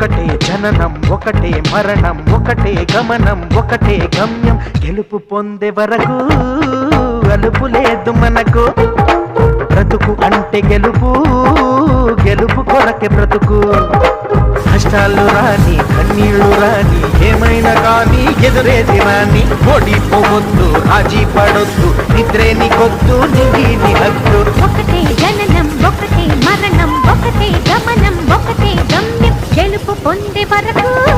ఒకటే జననం ఒకటే మరణం ఒకటే గమనం ఒకటే గమ్యం. గెలుపు పొందే వరకు అలుపు లేదు మనకు. బ్రతుకు అంటే గెలుపు గెలుపు కొరకే బ్రతుకు. కష్టాలు రాని కన్నీళ్ళు రాని ఏమైనా కానీ ఎదురేది రాని ఓడిపోవద్దు రాజీ పడొద్దు నిద్రే నీకొద్దు నిగి పొందే వరకు